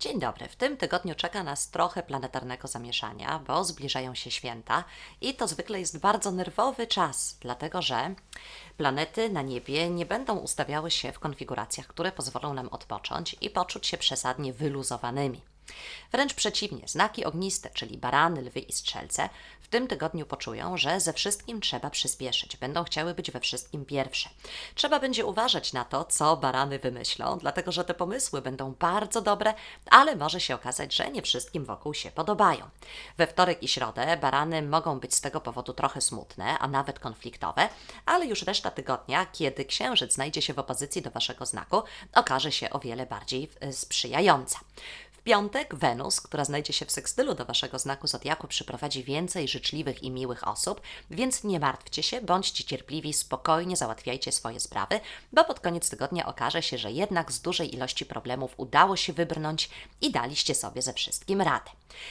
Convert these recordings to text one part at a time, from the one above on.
Dzień dobry. W tym tygodniu czeka nas trochę planetarnego zamieszania, bo zbliżają się święta i to zwykle jest bardzo nerwowy czas, dlatego że planety na niebie nie będą ustawiały się w konfiguracjach, które pozwolą nam odpocząć i poczuć się przesadnie wyluzowanymi. Wręcz przeciwnie, znaki ogniste, czyli barany, lwy i strzelce, w tym tygodniu poczują, że ze wszystkim trzeba przyspieszyć, będą chciały być we wszystkim pierwsze. Trzeba będzie uważać na to, co barany wymyślą, dlatego że te pomysły będą bardzo dobre, ale może się okazać, że nie wszystkim wokół się podobają. We wtorek i środę barany mogą być z tego powodu trochę smutne, a nawet konfliktowe, ale już reszta tygodnia, kiedy księżyc znajdzie się w opozycji do waszego znaku, okaże się o wiele bardziej e, sprzyjająca. Piątek Wenus, która znajdzie się w sekstylu do waszego znaku zodiaku, przyprowadzi więcej życzliwych i miłych osób, więc nie martwcie się, bądźcie cierpliwi, spokojnie załatwiajcie swoje sprawy, bo pod koniec tygodnia okaże się, że jednak z dużej ilości problemów udało się wybrnąć i daliście sobie ze wszystkim radę.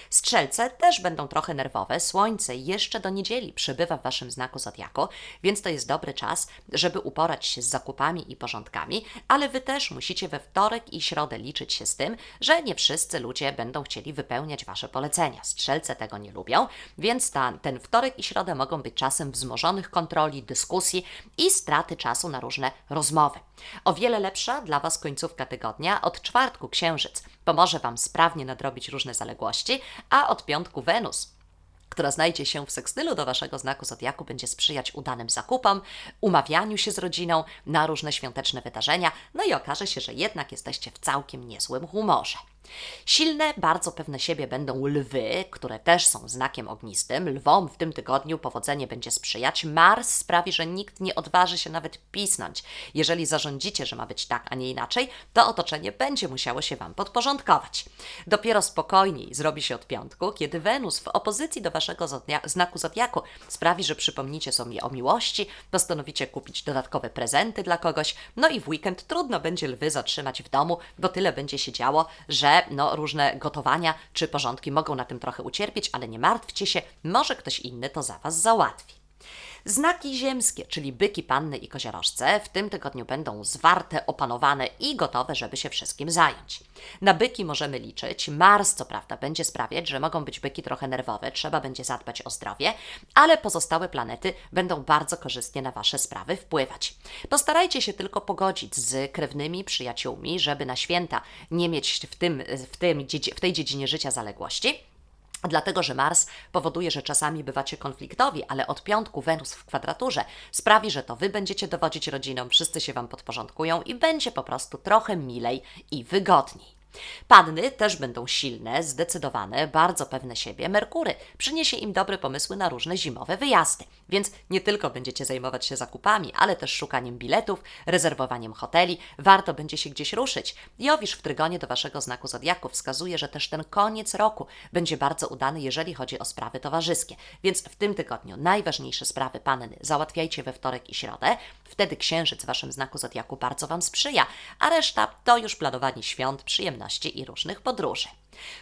Strzelce też będą trochę nerwowe. Słońce jeszcze do niedzieli przybywa w waszym znaku zodiaku, więc to jest dobry czas, żeby uporać się z zakupami i porządkami, ale wy też musicie we wtorek i środę liczyć się z tym, że nie wszyscy ludzie będą chcieli wypełniać wasze polecenia. Strzelce tego nie lubią, więc ta, ten wtorek i środę mogą być czasem wzmożonych kontroli, dyskusji i straty czasu na różne rozmowy. O wiele lepsza dla Was końcówka tygodnia. Od czwartku Księżyc pomoże Wam sprawnie nadrobić różne zaległości, a od piątku Wenus która znajdzie się w sekstylu do Waszego znaku zodiaku, będzie sprzyjać udanym zakupom, umawianiu się z rodziną na różne świąteczne wydarzenia, no i okaże się, że jednak jesteście w całkiem niezłym humorze. Silne, bardzo pewne siebie będą lwy, które też są znakiem ognistym. Lwom w tym tygodniu powodzenie będzie sprzyjać. Mars sprawi, że nikt nie odważy się nawet pisnąć. Jeżeli zarządzicie, że ma być tak, a nie inaczej, to otoczenie będzie musiało się Wam podporządkować. Dopiero spokojniej zrobi się od piątku, kiedy Wenus w opozycji do Waszego znaku zodiaku sprawi, że przypomnicie sobie o miłości, postanowicie kupić dodatkowe prezenty dla kogoś, no i w weekend trudno będzie lwy zatrzymać w domu, bo tyle będzie się działo, że no, różne gotowania czy porządki mogą na tym trochę ucierpieć, ale nie martwcie się, może ktoś inny to za Was załatwi. Znaki ziemskie, czyli byki, panny i koziorożce, w tym tygodniu będą zwarte, opanowane i gotowe, żeby się wszystkim zająć. Na byki możemy liczyć. Mars, co prawda, będzie sprawiać, że mogą być byki trochę nerwowe, trzeba będzie zadbać o zdrowie, ale pozostałe planety będą bardzo korzystnie na Wasze sprawy wpływać. Postarajcie się tylko pogodzić z krewnymi przyjaciółmi, żeby na święta nie mieć w, tym, w, tym, w tej dziedzinie życia zaległości Dlatego, że Mars powoduje, że czasami bywacie konfliktowi, ale od piątku Wenus w kwadraturze sprawi, że to Wy będziecie dowodzić rodziną, wszyscy się Wam podporządkują i będzie po prostu trochę milej i wygodniej. Panny też będą silne, zdecydowane, bardzo pewne siebie. Merkury przyniesie im dobre pomysły na różne zimowe wyjazdy. Więc nie tylko będziecie zajmować się zakupami, ale też szukaniem biletów, rezerwowaniem hoteli. Warto będzie się gdzieś ruszyć. Jowisz w trygonie do Waszego znaku zodiaku wskazuje, że też ten koniec roku będzie bardzo udany, jeżeli chodzi o sprawy towarzyskie. Więc w tym tygodniu najważniejsze sprawy panny załatwiajcie we wtorek i środę. Wtedy księżyc w Waszym znaku zodiaku bardzo Wam sprzyja, a reszta to już planowanie świąt, przyjemności i różnych podróży.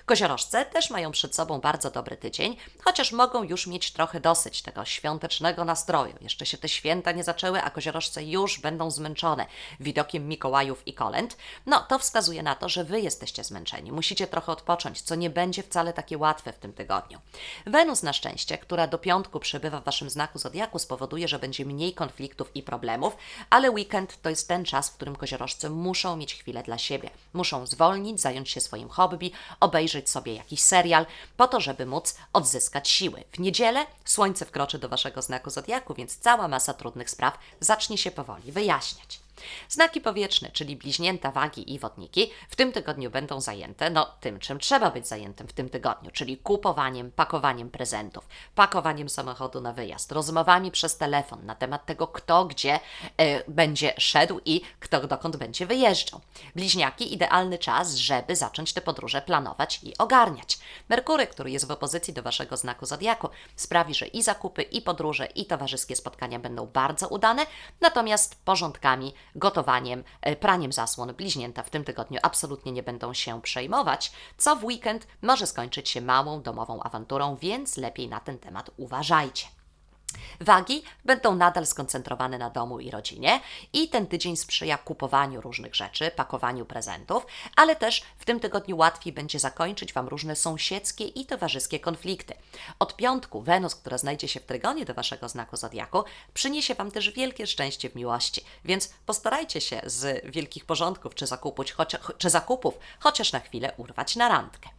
Koziorożce też mają przed sobą bardzo dobry tydzień, chociaż mogą już mieć trochę dosyć tego świątecznego nastroju. Jeszcze się te święta nie zaczęły, a koziorożce już będą zmęczone widokiem Mikołajów i kolęd. No, to wskazuje na to, że Wy jesteście zmęczeni. Musicie trochę odpocząć, co nie będzie wcale takie łatwe w tym tygodniu. Wenus na szczęście, która do piątku przebywa w Waszym znaku Zodiaku, spowoduje, że będzie mniej konfliktów i problemów, ale weekend to jest ten czas, w którym koziorożce muszą mieć chwilę dla siebie. Muszą zwolnić, zająć się swoim hobby, obejrzeć sobie jakiś serial, po to, żeby móc odzyskać siły. W niedzielę Słońce wkroczy do Waszego znaku Zodiaku, więc cała masa trudnych spraw zacznie się powoli wyjaśniać. Znaki powietrzne, czyli bliźnięta, wagi i wodniki, w tym tygodniu będą zajęte, no tym, czym trzeba być zajętym w tym tygodniu, czyli kupowaniem, pakowaniem prezentów, pakowaniem samochodu na wyjazd, rozmowami przez telefon na temat tego, kto gdzie y, będzie szedł i kto dokąd będzie wyjeżdżał. Bliźniaki idealny czas, żeby zacząć te podróże planować i ogarniać. Merkury, który jest w opozycji do Waszego znaku zodiaku, sprawi, że i zakupy, i podróże, i towarzyskie spotkania będą bardzo udane, natomiast porządkami gotowaniem, e, praniem zasłon bliźnięta w tym tygodniu absolutnie nie będą się przejmować, co w weekend może skończyć się małą domową awanturą, więc lepiej na ten temat uważajcie. Wagi będą nadal skoncentrowane na domu i rodzinie i ten tydzień sprzyja kupowaniu różnych rzeczy, pakowaniu prezentów, ale też w tym tygodniu łatwiej będzie zakończyć Wam różne sąsiedzkie i towarzyskie konflikty. Od piątku Wenus, która znajdzie się w trygonie do Waszego znaku zodiaku, przyniesie Wam też wielkie szczęście w miłości, więc postarajcie się z wielkich porządków czy, chocia, czy zakupów chociaż na chwilę urwać na randkę.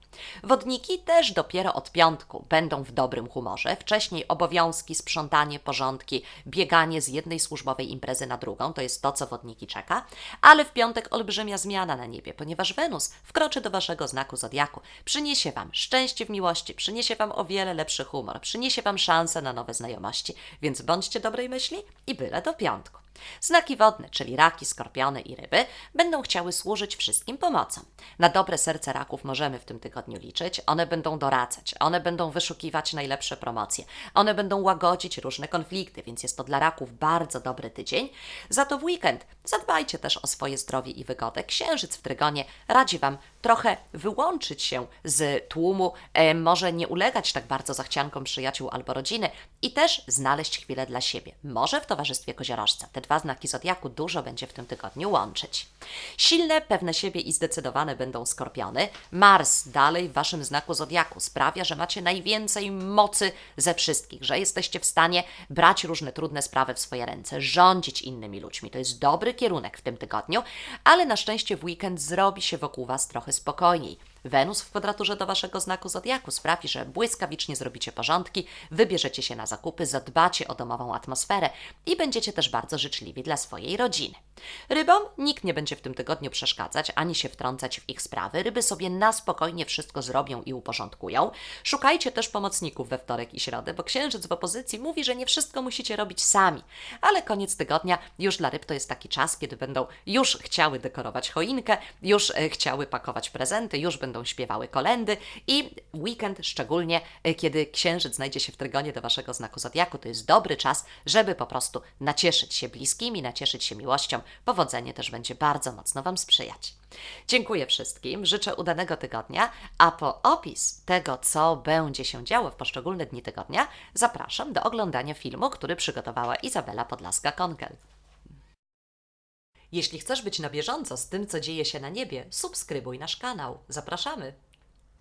Wodniki też dopiero od piątku będą w dobrym humorze. Wcześniej obowiązki, sprzątanie, porządki, bieganie z jednej służbowej imprezy na drugą to jest to, co wodniki czeka. Ale w piątek olbrzymia zmiana na niebie, ponieważ Wenus wkroczy do waszego znaku zodiaku. Przyniesie wam szczęście w miłości, przyniesie wam o wiele lepszy humor, przyniesie wam szansę na nowe znajomości. Więc bądźcie dobrej myśli i byle do piątku. Znaki wodne, czyli raki, skorpiony i ryby, będą chciały służyć wszystkim pomocą. Na dobre serce raków możemy w tym tygodniu liczyć. One będą doradzać, one będą wyszukiwać najlepsze promocje, one będą łagodzić różne konflikty, więc jest to dla raków bardzo dobry tydzień. Za to w weekend zadbajcie też o swoje zdrowie i wygodę. Księżyc w trygonie radzi Wam trochę wyłączyć się z tłumu, e, może nie ulegać tak bardzo zachciankom przyjaciół albo rodziny i też znaleźć chwilę dla siebie, może w towarzystwie koziorożca. Te dwa znaki zodiaku dużo będzie w tym tygodniu łączyć. Silne, pewne siebie i zdecydowane będą skorpiony. Mars dalej w Waszym znaku zodiaku sprawia, że macie najwięcej mocy ze wszystkich, że jesteście w stanie brać różne trudne sprawy w swoje ręce, rządzić innymi ludźmi. To jest dobry kierunek w tym tygodniu, ale na szczęście w weekend zrobi się wokół Was trochę spokojniej. Wenus w kwadraturze do Waszego znaku zodiaku sprawi, że błyskawicznie zrobicie porządki, wybierzecie się na zakupy, zadbacie o domową atmosferę i będziecie też bardzo życzliwi dla swojej rodziny. Rybom nikt nie będzie w tym tygodniu przeszkadzać ani się wtrącać w ich sprawy. Ryby sobie na spokojnie wszystko zrobią i uporządkują. Szukajcie też pomocników we wtorek i środę, bo księżyc w opozycji mówi, że nie wszystko musicie robić sami. Ale koniec tygodnia już dla ryb to jest taki czas, kiedy będą już chciały dekorować choinkę, już e, chciały pakować prezenty, już będą śpiewały kolendy i weekend szczególnie, e, kiedy księżyc znajdzie się w trygonie do Waszego znaku zodiaku, to jest dobry czas, żeby po prostu nacieszyć się bliskimi, nacieszyć się miłością. Powodzenie też będzie bardzo mocno Wam sprzyjać. Dziękuję wszystkim, życzę udanego tygodnia, a po opis tego, co będzie się działo w poszczególne dni tygodnia, zapraszam do oglądania filmu, który przygotowała Izabela Podlaska-Konkel. Jeśli chcesz być na bieżąco z tym, co dzieje się na niebie, subskrybuj nasz kanał. Zapraszamy!